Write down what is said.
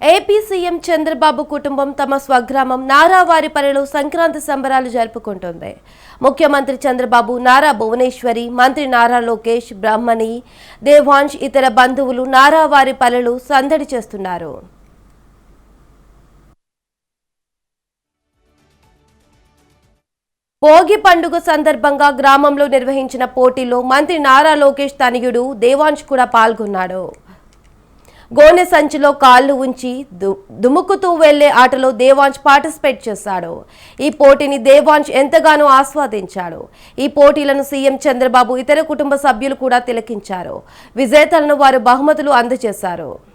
AP CM Chandrababu కుటుంబం తమ స్వగ్రామం నారావారిపల్లిలో సంక్రాంతి సంబరాలు జరుపుకుంటుంది. ముఖ్యమంత్రి చంద్రబాబు నారా భువనేశ్వరి మంత్రి నారా లోకేష్ బ్రహ్మణి దేవాంశ్ ఇతర బంధువులు నారావారిపల్లెలు సందడి చేస్తున్నారు. భోగి పండుగ సందర్భంగా గ్రామంలో నిర్వహించిన పోటీలో మంత్రి నారా లోకేష్ తనయుడు దేవాంశ్ కూడా పాల్గొన్నాడు. గోనె సంచిలో కాళ్ళు ఉంచి దు- దుముకుతూ వెళ్ళే ఆటలో దేవాంశ్ పార్టిసిపేట్ చేశాడు. ఈ పోటీని దేవాంశ్ ఎంతగానో ఆస్వాదించాడు. ఈ పోటీలను సీఎం చంద్రబాబు ఇతర కుటుంబ సభ్యులు కూడా తిలకించారు. విజేతలను వారు బహుమతులు అందజేశారు.